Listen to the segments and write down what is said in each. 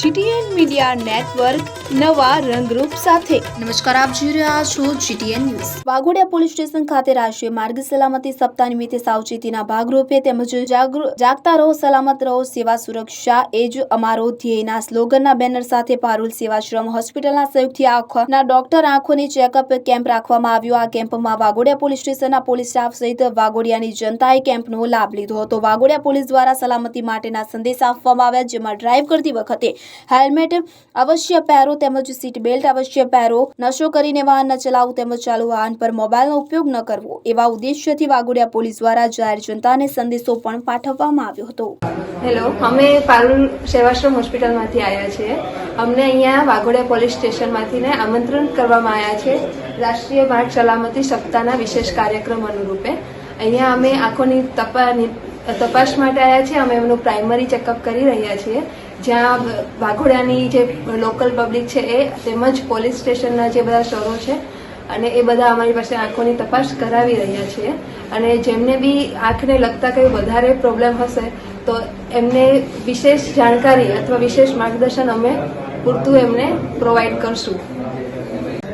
GTN media network નવા રંગરૂપ સાથે. નમસ્કાર આપ જોઈ રહ્યા છો GTN news. Waghodia police station ખાતે રાષ્ટ્રીય માર્ગ સલામતી સપ્તાહ નિમિત્તે સાવચેતીના ભાગરૂપે તેમજ જાગતા રહો સલામત રહો સેવા સુરક્ષા એ જ અમારો ધ્યેયના સ્લોગનના બેનર સાથે પારુલ સેવાશ્રમ હોસ્પિટલના સંયુક્તથી આંખોના ડોક્ટર આંખોની ચેકઅપ કેમ્પ રાખવામાં આવ્યો. આ કેમ્પમાં વાઘોડિયા પોલીસ સ્ટેશનના પોલીસ સ્ટાફ સહિત વાઘોડિયાની જનતાએ કેમ્પનો લાભ લીધો હતો. વાઘોડિયા પોલીસ દ્વારા સલામતી માટેના સંદેશ આપવામાં આવ્યા જેમાં ડ્રાઈવ કરતી વખતે હેલ્મેટ અવશ્ય પહેરો તેમજ સીટ બેલ્ટ અવશ્ય પહેરો. નશો કરીને વાહન ન ચલાવવું તેમજ ચાલુ વાહન પર મોબાઈલનો ઉપયોગ ન કરવો. એવા ઉદ્દેશ્યથી વાઘોડિયા પોલીસ દ્વારા જાહેર જનતાને સંદેશો પણ પાઠવવામાં આવ્યો હતો. હેલો અમે પારુલ સેવાશ્રમ હોસ્પિટલમાંથી આવ્યા છીએ. અમને અહીંયા વાઘોડિયા પોલીસ સ્ટેશનમાંથી ને આમંત્રણ કરવામાં આવ્યા છે રાષ્ટ્રીય માર્ગ સલામતી સપ્તાહના વિશેષ કાર્યક્રમ અનુરૂપે. અહીંયા અમે આંખોની તપાની તપાસ માટે આવ્યા છીએ. અમે એમનું પ્રાઇમરી ચેકઅપ કરી રહ્યા છીએ. જ્યાં વાઘોડાની જે લોકલ પબ્લિક છે એ તેમજ પોલીસ સ્ટેશનના જે બધા સરો છે અને એ બધા અમારી પાસે આંખોની તપાસ કરાવી રહ્યા છીએ અને જેમને બી આંખને લગતા કંઈ વધારે પ્રોબ્લેમ હશે, તો એમને વિશેષ જાણકારી અથવા વિશેષ માર્ગદર્શન અમે પૂરતું એમને પ્રોવાઈડ કરશું.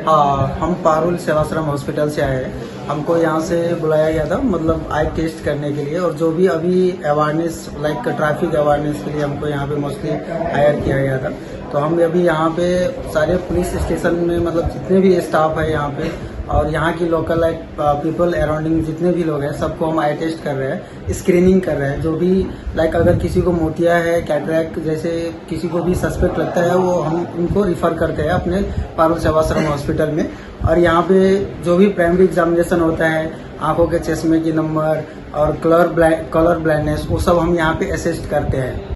हाँ हम पारुल सेवाश्रम हॉस्पिटल से आए हैं। हमको यहाँ से बुलाया गया था मतलब आई टेस्ट करने के लिए, और जो भी अभी अवेयरनेस लाइक ट्रैफ़िक अवेयरनेस के लिए हमको यहाँ पे मोस्टली हायर किया गया था। तो हम अभी यहाँ पे सारे पुलिस स्टेशन में मतलब जितने भी स्टाफ है यहाँ पे और यहाँ की लोकल लाइक पीपल अराउंडिंग जितने भी लोग हैं, सबको हम आई टेस्ट कर रहे हैं स्क्रीनिंग कर रहे हैं। जो भी लाइक अगर किसी को मोतिया है कैटरैक जैसे किसी को भी सस्पेक्ट लगता है, वो हम उनको रिफर करते हैं अपने पारुल सेवाश्रम हॉस्पिटल में। और यहाँ पे जो भी प्राइमरी एग्जामिनेशन होता है, आँखों के चश्मे की नंबर और कलर कलर ब्लाइंडनेस वो सब हम यहाँ पे असिस्ट करते हैं।